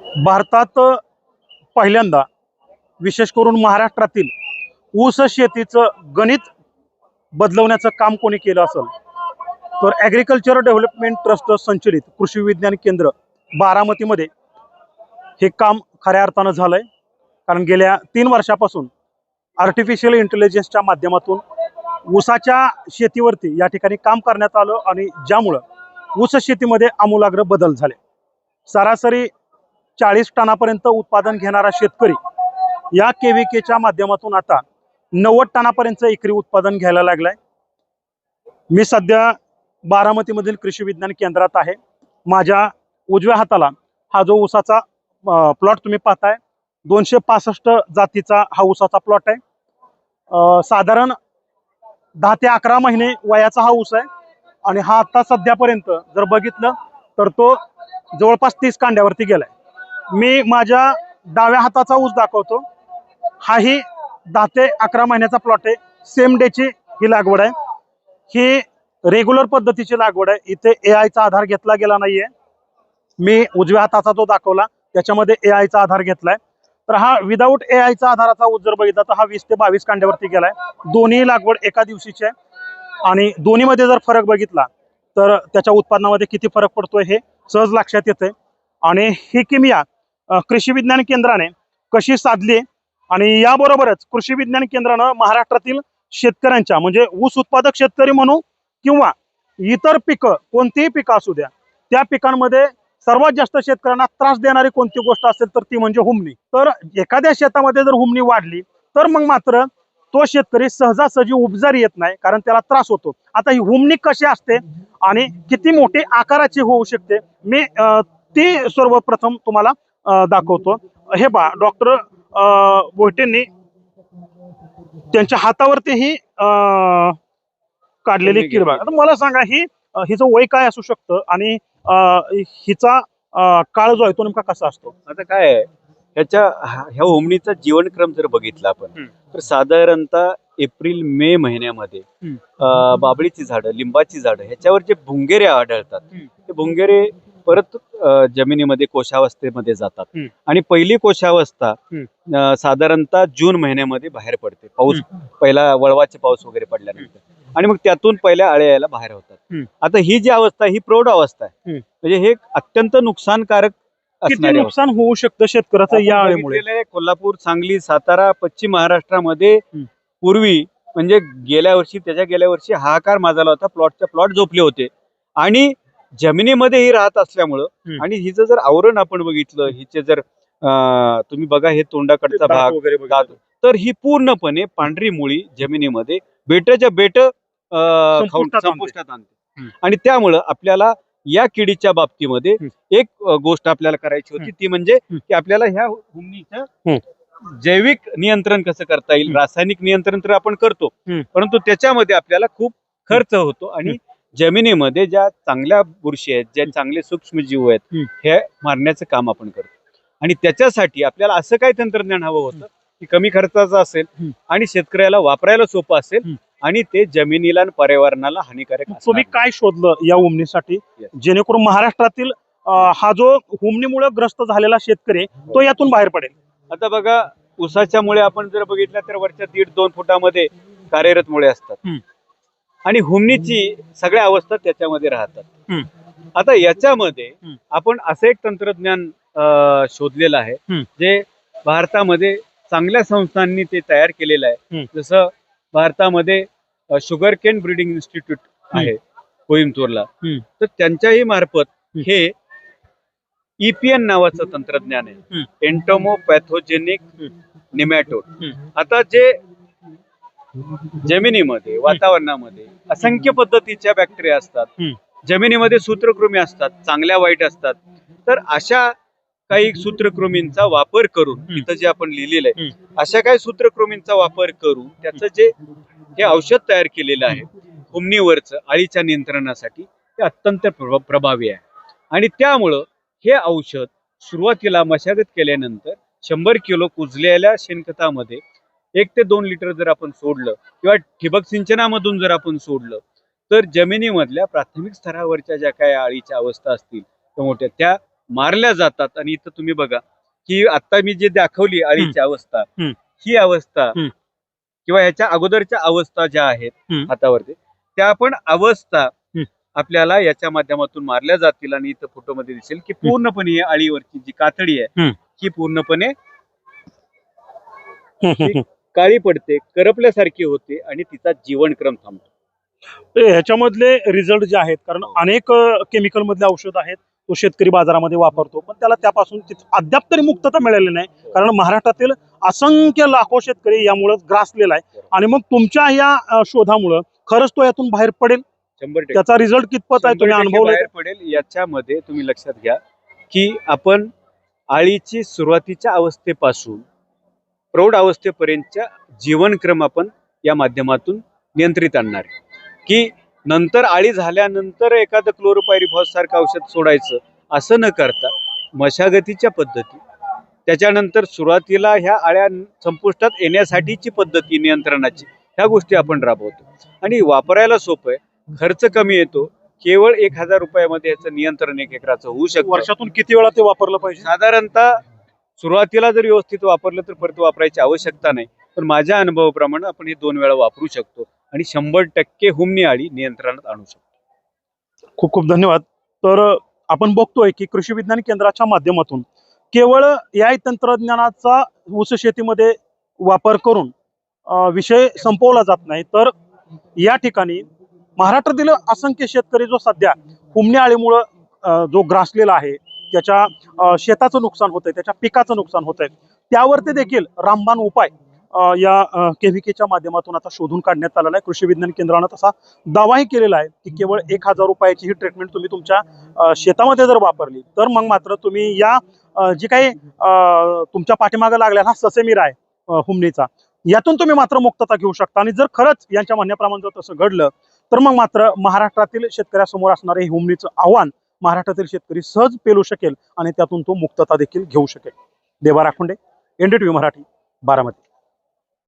भारतात पहिल्यांदा विशेष करून महाराष्ट्रातील ऊस शेतीचं गणित बदलवण्याचं काम कोणी केलं असेल तर ॲग्रिकल्चर डेव्हलपमेंट ट्रस्ट संचलित कृषी विज्ञान केंद्र बारामतीमध्ये हे काम खऱ्या अर्थानं झालं आहे कारण गेल्या तीन वर्षापासून आर्टिफिशियल इंटेलिजन्सच्या माध्यमातून ऊसाच्या शेतीवरती या ठिकाणी काम करण्यात आलं आणि ज्यामुळं ऊस शेतीमध्ये आमूलाग्र बदल झाले. सरासरी चाळीस टनापर्यंत उत्पादन घेणारा शेतकरी या केव्हीकेच्या माध्यमातून आता नव्वद टनापर्यंत एकरी उत्पादन घ्यायला लागलाय. मी सध्या बारामतीमधील कृषी विज्ञान केंद्रात आहे. माझ्या उजव्या हाताला हा जो ऊसाचा प्लॉट तुम्ही पाहताय दोनशे पासष्ट जातीचा हा ऊसाचा प्लॉट आहे. साधारण दहा ते अकरा महिने वयाचा हा ऊस आहे आणि हा आता सध्यापर्यंत जर बघितलं तर तो जवळपास तीस कांड्यावरती गेलाय. मी माझ्या डाव्या हाताचा ऊस दाखवतो. हाही दहा ते अकरा महिन्याचा प्लॉट आहे. सेम डेची ही लागवड आहे. ही रेग्युलर पद्धतीची लागवड आहे. इथे ए आयचा आधार घेतला गेला नाहीये. मी उजव्या हाताचा तो दाखवला त्याच्यामध्ये ए आयचा आधार घेतलाय. तर हा विदाऊट ए आयचा आधाराचा ऊस जर बघितला तर हा वीस ते बावीस कांड्यावरती गेलाय. दोन्ही लागवड एका दिवशीची आहे. आणि दोन्हीमध्ये जर फरक बघितला तर त्याच्या उत्पादनामध्ये किती फरक पडतोय हे सहज लक्षात येते आणि ही किमिया कृषी विज्ञान केंद्राने कशी साधली आणि याबरोबरच कृषी विज्ञान केंद्रानं महाराष्ट्रातील शेतकऱ्यांच्या म्हणजे ऊस उत्पादक शेतकरी म्हणू किंवा इतर पिकं कोणतीही पिकं असू द्या त्या पिकांमध्ये सर्वात जास्त शेतकऱ्यांना त्रास देणारी कोणती गोष्ट असेल तर ती म्हणजे हुमणी. तर एखाद्या शेतामध्ये जर हुमणी वाढली तर मग मात्र तो शेतकरी सहजासहजी उपजार येत नाही कारण त्याला त्रास होतो. आता ही हुमणी कशी असते आणि किती मोठी आकाराची होऊ शकते मी ती सर्वप्रथम तुम्हाला दाखवतो हे पहा डॉक्टर बोहटेंनी त्यांच्या हातावरती ही काढलेली किरबा. आता मला सांगा ही हिचं वय काय असू शकतं आणि हिचा काळ जो आहे तो नेमका कसा असतो आता काय आहे ह्याच्या ह्या होमणीचा जीवनक्रम जर बघितला आपण. तर साधारणतः एप्रिल मे महिन्यामध्ये बाबळीची झाडं लिंबाची झाडं ह्याच्यावर जे भुंगेरे आढळतात. ते भुंगेरे परत जमिनीमध्ये कोशावस्थेमध्ये जातात. आणि पहिली कोशावस्था साधारणतः जून महिन्यामध्ये बाहेर पडते पाऊस पहिला वळवाचे पाऊस वगैरे पडल्यानंतर आणि मग त्यातून पहिल्या आळ्या यायला बाहेर होतात. आता ही जी अवस्था ही प्रौढ अवस्था आहे. म्हणजे हे अत्यंत नुकसानकारक. नुकसान होऊ शकतं शेतकऱ्याचं या आळीमुळे कोल्हापूर सांगली सातारा पश्चिम महाराष्ट्रामध्ये. पूर्वी म्हणजे गेल्या वर्षी त्याच्या गेल्या वर्षी हाहाकार माजला होता प्लॉटच्या प्लॉट झोपले होते आणि जमिनीमध्ये ही राहत असल्यामुळं. आणि हिचं जर आवरण आपण बघितलं हिचे जर तुम्ही बघा हे तोंडाकडचा भाग तर ही पूर्णपणे पांढरी मुळी जमिनीमध्ये बेटच्या बेट संपुष्टात आणते. आणि त्यामुळं आपल्याला या किडीच्या बाबतीमध्ये. एक गोष्ट आपल्याला करायची होती ती म्हणजे. की आपल्याला ह्या हुमणीचं जैविक नियंत्रण कसं करता येईल. रासायनिक नियंत्रण तर आपण करतो. परंतु त्याच्यामध्ये आपल्याला खूप खर्च होतो आणि जमिनीमध्ये ज्या चांगल्या बुरशी आहेत ज्या चांगले सूक्ष्मजीव आहेत. हे मारण्याचं काम आपण करतो आणि त्याच्यासाठी आपल्याला असं काय तंत्रज्ञान हवं होतं की कमी खर्चाचं असेल. आणि शेतकऱ्याला वापरायला सोपं असेल. आणि ते जमिनीला आणि पर्यावरणाला हानिकारक तुम्ही काय शोधलं या Yes. जेणेकरून महाराष्ट्रातील हा जो हुमणीमुळे ग्रस्त झालेला शेतकरी आहे, तो यातून बाहेर पडेल आता बघा उसाच्या मुळे आपण जर बघितलं तर वरच्या दीड दोन फुटामध्ये कार्यरत मुळे असतात. आणि हुमणीची सगळ्या अवस्था त्याच्यामध्ये राहतात. आता याच्यामध्ये. आपण असं एक तंत्रज्ञान शोधलेलं आहे. जे भारतामध्ये चांगल्या संस्थांनी ते तयार केलेलं आहे. जसं भारतामध्ये शुगर केन ब्रीडिंग इन्स्टिट्यूट आहे कोइंबतूरला हम्म. तर त्यांच्याही मार्फत. हे ईपीएन नावाचं तंत्रज्ञान आहे हम्म. एन्टोमोपॅथोजेनिक हम्म. निमॅटोड. आता जे जमिनीमध्ये वातावरणामध्ये असंख्य पद्धतीच्या बॅक्टेरिया असतात. जमिनीमध्ये सूत्रकृमी असतात चांगल्या वाईट असतात तर अशा काही सूत्रकृमींचा वापर करून. इथं जे आपण लिहिलेलं आहे. अशा काही सूत्रकृमींचा वापर करून त्याचं जे हे औषध तयार केलेलं आहे हुमणीवरचं आळीच्या नियंत्रणासाठी ते अत्यंत प्रभ- प्रभावी आहे आणि त्यामुळं हे औषध सुरुवातीला मशागत केल्यानंतर शंभर किलो कुजलेल्या शेणखतामध्ये एक ते दोन लिटर जर आपण सोडलं किंवा ठिबक सिंचनामधून जर आपण सोडलं तर जमिनीमधल्या प्राथमिक स्तरावरच्या ज्या काही आळीच्या अवस्था असतील त्या मोठ्या त्या मारल्या जातात आणि इथं तुम्ही बघा की आता मी जे दाखवली अळीची अवस्था. ही अवस्था. किंवा ह्याच्या अगोदरच्या अवस्था ज्या आहेत. हातावरती त्या पण अवस्था. आपल्याला याच्या माध्यमातून मारल्या जातील आणि इथं फोटोमध्ये दिसेल की पूर्णपणे ही अळीवरची जी कातडी आहे. ही पूर्णपणे काळी पडते करपल्यासारखी होते आणि तिचा जीवनक्रम थांबतो. ह्याच्यामधले रिझल्ट जे आहेत कारण अनेक केमिकल मधले औषध आहेत तो शेतकरी बाजारामध्ये वापरतो पण त्याला त्यापासून अद्याप तरी मुक्तता मिळालेली नाही कारण महाराष्ट्रातील असंख्य लाखो शेतकरी यामुळे ग्रासलेला आहे. आणि मग तुमच्या या शोधामुळं खरंच तो यातून बाहेर पडेल? शंभर त्याचा रिझल्ट कितपत आहे तुम्ही बाहेर पडेल याच्यामध्ये तुम्ही लक्षात घ्या की आपण आळीची सुरुवातीच्या अवस्थेपासून प्रौढ अवस्थेपर्यंतच्या जीवनक्रम आपण या माध्यमातून नियंत्रित आणणार आहे. की नंतर आळी झाल्यानंतर एखादं क्लोरोपायरिफॉस सारखं औषध सोडायचं असं न करता मशागतीच्या पद्धती त्याच्यानंतर सुरुवातीला ह्या आळ्या संपुष्टात येण्यासाठीची पद्धती नियंत्रणाची ह्या गोष्टी आपण राबवतो. आणि वापरायला सोपं आहे खर्च कमी येतो केवळ एक हजार रुपयामध्ये याचं नियंत्रण एक एकराचं होऊ शकतं. वर्षातून किती वेळा ते वापरलं पाहिजे? साधारणतः सुरुवातीला जर व्यवस्थित वापरलं तर परत वापरायची आवश्यकता नाही. पण माझ्या अनुभवाप्रमाणे आपण हे दोन वेळा वापरू शकतो आणि शंभर टक्के हुमणी आळी नियंत्रणात आणू शकतो. खूप खूप धन्यवाद. तर आपण बघतोय की कृषी विज्ञान केंद्राच्या माध्यमातून केवळ या तंत्रज्ञानाचा ऊस शेतीमध्ये वापर करून विषय संपवला जात नाही. तर या ठिकाणी महाराष्ट्रातील असंख्य शेतकरी जो सध्या हुमणी आळीमुळं जो ग्रासलेला आहे त्याच्या शेताचं नुकसान होतंय त्याच्या पिकाचं नुकसान होतंय. त्यावरती देखील रामबाण उपाय या केव्हीकेच्या माध्यमातून आता शोधून काढण्यात आलेला आहे. कृषी विज्ञान केंद्रानं तसा दावाही केलेला आहे की केवळ एक हजार रुपयाची ही ट्रीटमेंट तुम्ही तुमच्या शेतामध्ये जर वापरली तर मग मात्र तुम्ही या जी काही अ, तुमच्या पाठीमागे लागलेला हा ससेमीर आहे हुमणीचा यातून तुम्ही मात्र मुक्तता घेऊ शकता. आणि जर खरंच यांच्या म्हणण्याप्रमाणे जर तसं घडलं तर मग मात्र महाराष्ट्रातील शेतकऱ्यासमोर असणारे हे हुमणीचं आव्हान महाराष्ट्रातील शेतकरी सहज पेलू शकेल आणि त्यातून तो मुक्तता देखील घेऊ शकेल. देवा राखुंडे एनडीटीव्ही मराठी बारामती.